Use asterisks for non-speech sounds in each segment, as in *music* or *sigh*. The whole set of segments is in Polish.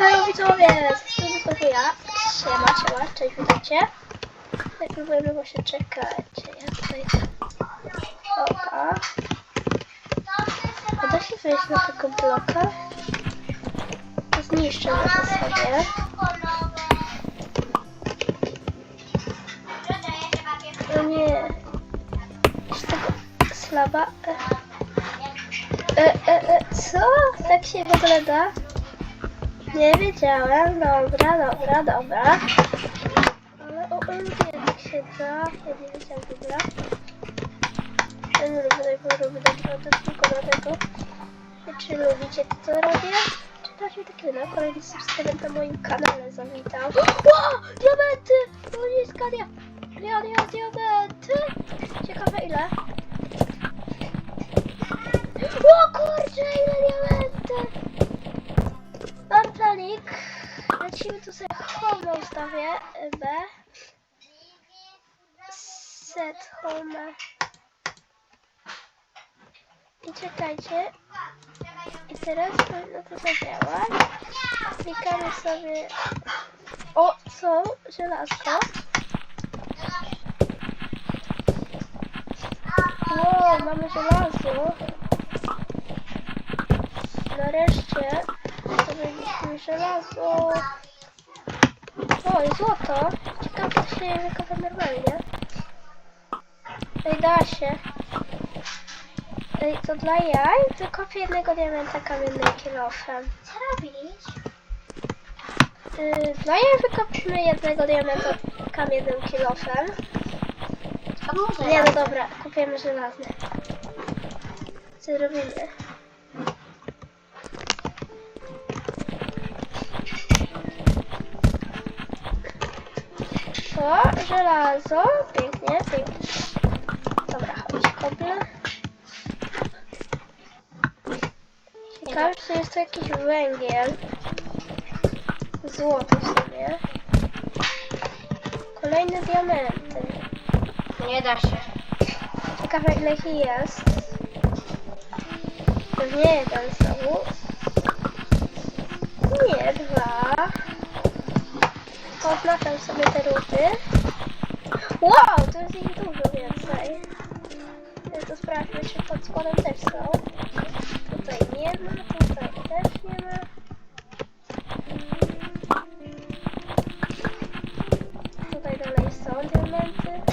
Halo widzowie, z znowu ja. Siema, siema, cześć, witajcie. Jak próbujemy właśnie czekajcie, ja tutaj... Opa. A da się wejść na tego bloka? Zniszczę go sobie. No nie. Z tego slaba. E, e, e, co? Tak się w ogóle da? Nie wiedziałem. Dobra, dobra, dobra. Ale o, o się da. Ja nie wiedziałem, dobra. Ja nie lubię tego, lubię naprawdę tylko dlatego. Czy lubicie to, co robię? Czy dacie takie na kolejny subskrybent na moim kanale zawitał. Ło! Diamenty! To nie! Ja, ja, diamenty! Ciekawe ile? O kurczę, ile diamenty! Planik. Lecimy tu sobie home ustawię. B. Set home. I czekajcie. I teraz powinno to zadziałać. Klikamy sobie. O, co? Żelazko. Wow, mamy żelazo. Nareszcie zrobiliśmy żelazo. O, i złoto. Ciekawe, czy się wykopa normalnie. Ej, da się. Ej, to dla jaj wykopię jednego diamenta kamiennym kilofem. Co robisz? Yy, dla jaj wykopimy jednego diamenta kamiennym kilofem. A może Nie, no dobra, kupimy żelazny. Co robimy? Żelazo. Pięknie, pięknie. Dobra, chodź, kopię. Ciekawe, czy jest to jakiś węgiel. Złoto w sumie. Kolejne diamenty. Nie da się. Ciekawe ile ich jest. Pewnie jeden znowu. Nie, dwa. Oznaczam sobie te ruty. Wow, to jest ich dużo więcej. Więc to sprawdźmy, czy pod spodem też są. Tutaj nie ma, tutaj też nie ma. Tutaj dalej są diamenty.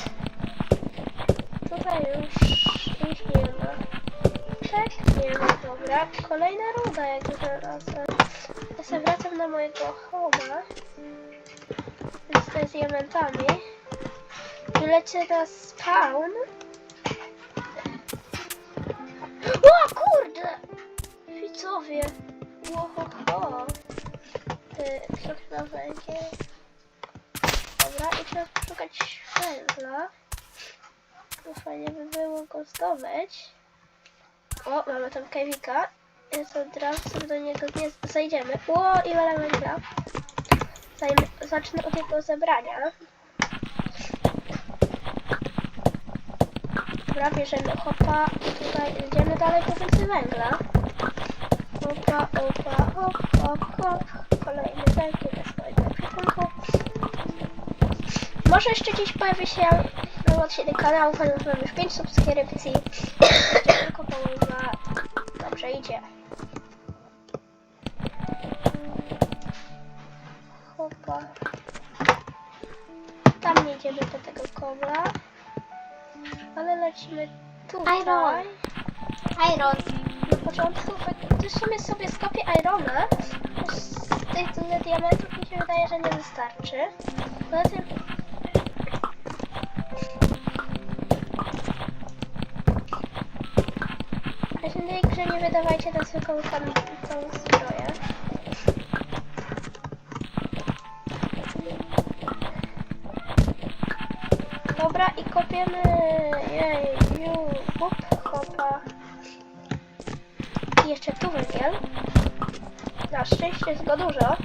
Tutaj już ich nie ma. Tak, nie ma, dobra. Kolejna ruda, jak znalazłem. Ja sobie wracam na mojego homa. Z diamentami. Lecę na spawn. O kurde! Widzowie! Łohoho! Yy, co chyba węgiel? Dobra, i trzeba szukać węgla. No fajnie by było go zdobyć. O, mamy tam od razu sobie do niego nie zajdziemy. O, ile węgla. Zajmę, zacznę od jego zebrania. Dobra, bierzemy hopa tutaj idziemy dalej po więcej węgla. Opa, opa, hop, hop, hop. Kolejny węgiel jest kolejny kwiatunku. Może jeszcze dziś pojawi się nowy odcinek kanału, ponieważ mam już 5 subskrypcji. *coughs* Tylko połowa dobrze idzie. Hopa. Tam nie idziemy do tego kobla. Ale lecimy tutaj. Iron. Iron. Na początku w sumie sobie skopię Irona. Z tych tyle diamentów mi się wydaje, że nie wystarczy. Poza tym W tej grze nie wydawajcie na zwykłą tam tą zbroję. Dobra i kopiemy Jest go dużo.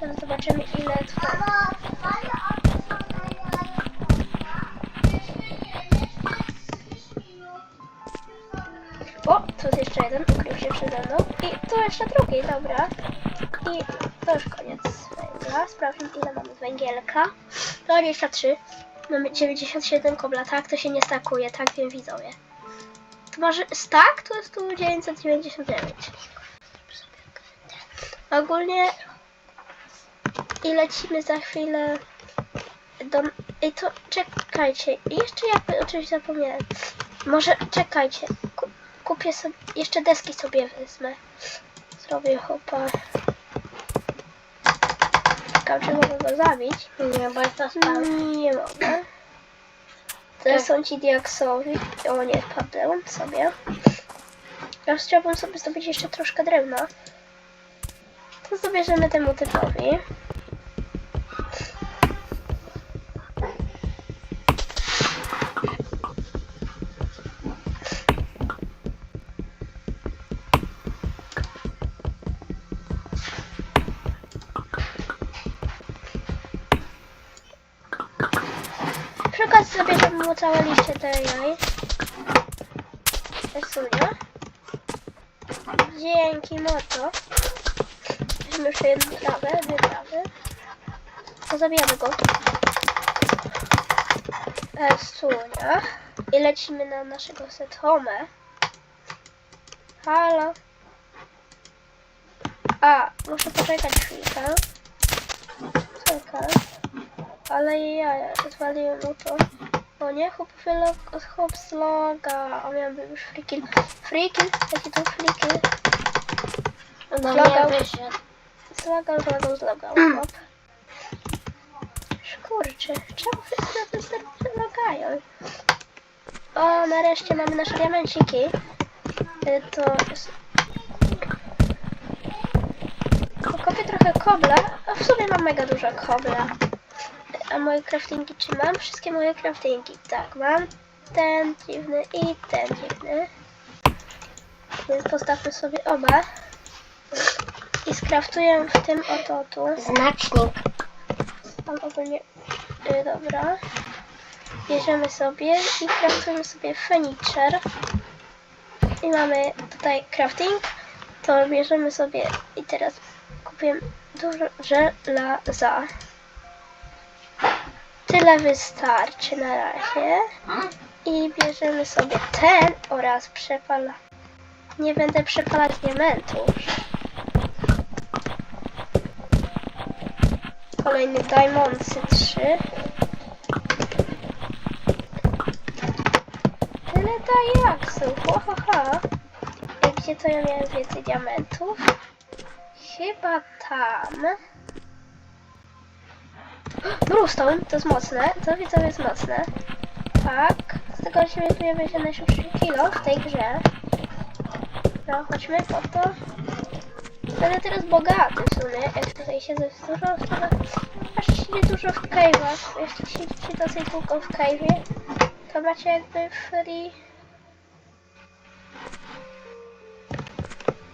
Teraz zobaczymy ile trwa. O, tu jest jeszcze jeden, ukrył się przede mną. I tu jeszcze drugi, dobra. I to już koniec węgla. Sprawdźmy ile mamy węgielka. 23. Mamy 97 kobla, tak? To się nie stakuje, tak wiem widzowie. To może stak to jest tu 999. Ogólnie i lecimy za chwilę do... Ej, to czekajcie. Jeszcze jakby o czymś zapomniałem. Może czekajcie. Ku, kupię sobie... Jeszcze deski sobie wezmę. Zrobię hopa. Czekam, czy mogę go zabić. Nie, bo jest spam. Nie mogę. To są ci diaksowi. O nie, padłem sobie. Teraz chciałbym sobie zdobyć jeszcze troszkę drewna. To zabierzemy temu typowi. Przy okazji zabierzemy mu całe liście tej jaj. Esunia. Dzięki moto. Weźmy jeszcze jedną trawę, dwie trawy. To zabijamy go. Esunia. I lecimy na naszego set home. Halo. A, muszę poczekać chwilkę. Czekaj. Ale ja zwaliłem mu to. O nie, chłop wylog, chłop sloga. O miałem już free kill. Free kill? Jaki to free kill? No Zlogał. nie wyszedł. Zlogał, zlogał, zlogał. Hop. Kurczę, czemu wszyscy na tym serwerze logają? O, nareszcie mamy nasze diamenciki. Y, To jest... Kopię trochę kobla, a w sumie mam mega dużo kobla. A moje craftingi, czy mam wszystkie moje craftingi? Tak, mam ten dziwny i ten dziwny. Więc postawmy sobie oba. I skraftuję w tym oto tu. Znacznik. Mam ogólnie... Y, dobra. Bierzemy sobie i craftujemy sobie furniture. I mamy tutaj crafting. To bierzemy sobie i teraz kupię dużo żelaza. Tyle wystarczy na razie. I bierzemy sobie ten oraz przepala. Nie będę przepalać diamentów. Kolejny Diamondsy 3. Tyle diaksów, ho, ho, ho. I Gdzie to ja miałem więcej diamentów? Chyba tam. Bluestone, to jest mocne. To widzę, jest mocne. Tak. Z tego się weźmiemy się najszybszy kilo w tej grze. No, chodźmy po to. Będę teraz bogaty w sumie, jak tutaj siedzę w dużo, wcale aż siedzi dużo w cave'ach. Jeśli siedzicie dosyć długo w cave'ie, to macie jakby free...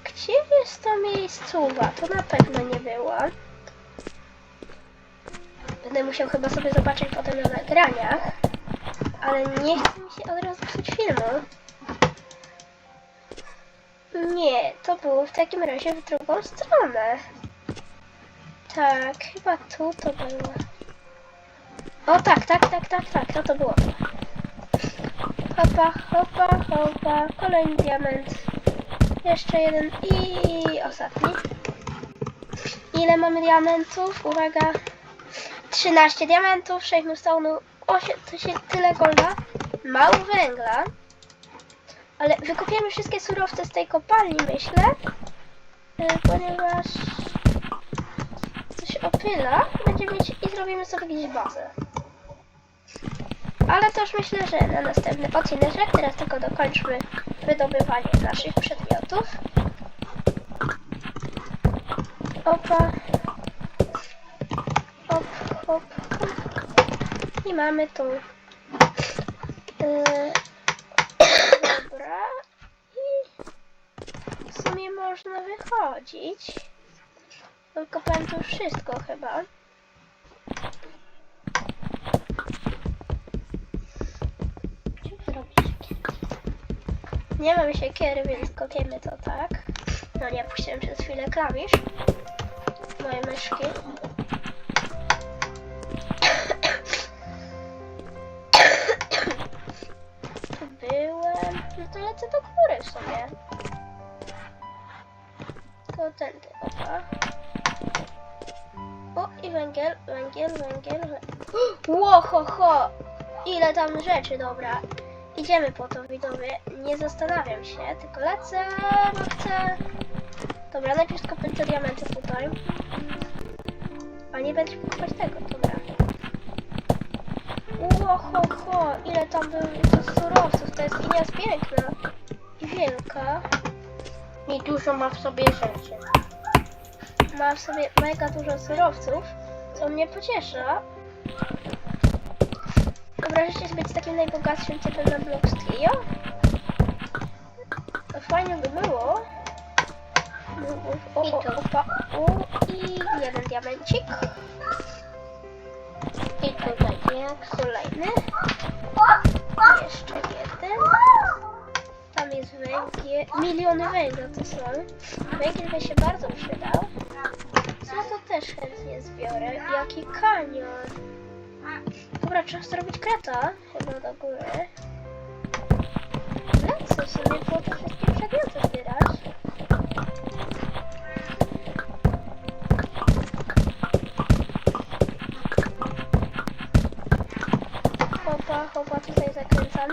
Gdzie jest to miejscowa? To na pewno nie była. Będę musiał chyba sobie zobaczyć potem na nagraniach, ale nie chce mi się od razu psuć filmu. Nie, to było w takim razie w drugą stronę. Tak, chyba tu to było. O tak, tak, tak, tak, tak, to to było. Hopa, hopa, hopa, kolejny diament. Jeszcze jeden i ostatni. Ile mamy diamentów? Uwaga. 13 diamentów, 6 stone'u, 8, to się tyle golda, mało węgla. Ale wykupiemy wszystkie surowce z tej kopalni, myślę. y, Ponieważ się opyla. Będziemy mieć i zrobimy sobie gdzieś bazę. Ale to już myślę, że na następny odcinek. Teraz tylko dokończmy wydobywanie naszych przedmiotów. Opa. Hop, hop. I mamy tu. Yy, Dobra. I w sumie można wychodzić. Wykopałem tu już wszystko chyba. Nie mamy siekiery, więc kopiemy to tak. No nie, puściłem przez chwilę klawisz. moje myszki. To lecę do góry w sumie. To tędy, opa. O, i węgiel, węgiel, węgiel. wę- Ło, ho! Ile tam rzeczy, dobra. Idziemy po to, widzowie. Nie zastanawiam się, tylko lecę, bo chcę. Dobra, najpierw skopię te diamenty tutaj. A nie będę kupować tego, dobra. Ło, ho, ho! Ile tam było surowców. Ta jaskinia jest piękna. I wielka. I dużo ma w sobie rzeczy. ma w sobie mega dużo surowców, co mnie pociesza. Wyobrażacie sobie być takim najbogatszym typem na Blox Trio? To fajnie by było. O, o, o, o, i jeden diamencik. I tutaj jak. Kolejny. Jeszcze jeden. Tam jest węgiel. Miliony węgla to są. Węgiel by się bardzo przydał. No to też chętnie zbiorę. Jaki kanion. Dobra, trzeba zrobić kreta. Chyba do góry. Lecę sobie po te wszystkie przedmioty zbierać. Hopa, hopa, tutaj zakręcam.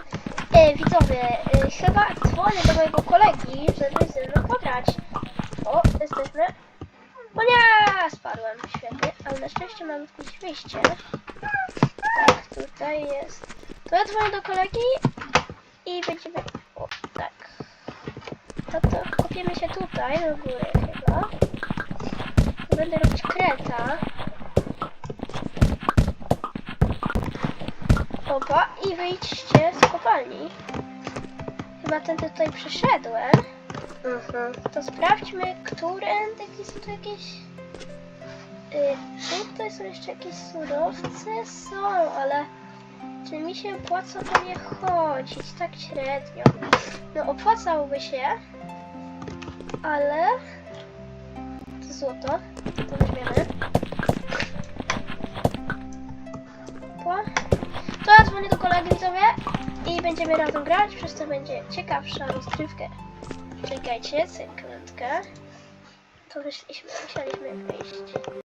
E, widzowie, e, chyba dzwonię do mojego kolegi, żeby ze mną pograć. O, jesteśmy. O nie, spadłem, świetnie, ale na szczęście mam jakieś wyjście. Tak, tutaj jest. To ja dzwonię do kolegi i będziemy... O, tak. No to kopiemy się tutaj, do góry chyba. Będę robić kreta. Opa, i wyjdźcie z kopalni. Chyba ten tutaj przyszedłem. Mhm. To sprawdźmy, którędy są tu jakieś... Yy, tutaj są jeszcze jakieś surowce? Są, ale... Czy mi się opłaca po nie chodzić? Tak średnio. No opłacałoby się, ale... To złoto. To weźmiemy. Dzwonię do kolegi widzowie i będziemy razem grać, przez to będzie ciekawsza rozgrywka. Czekajcie, sekundkę. To wyszliśmy, musieliśmy wyjść.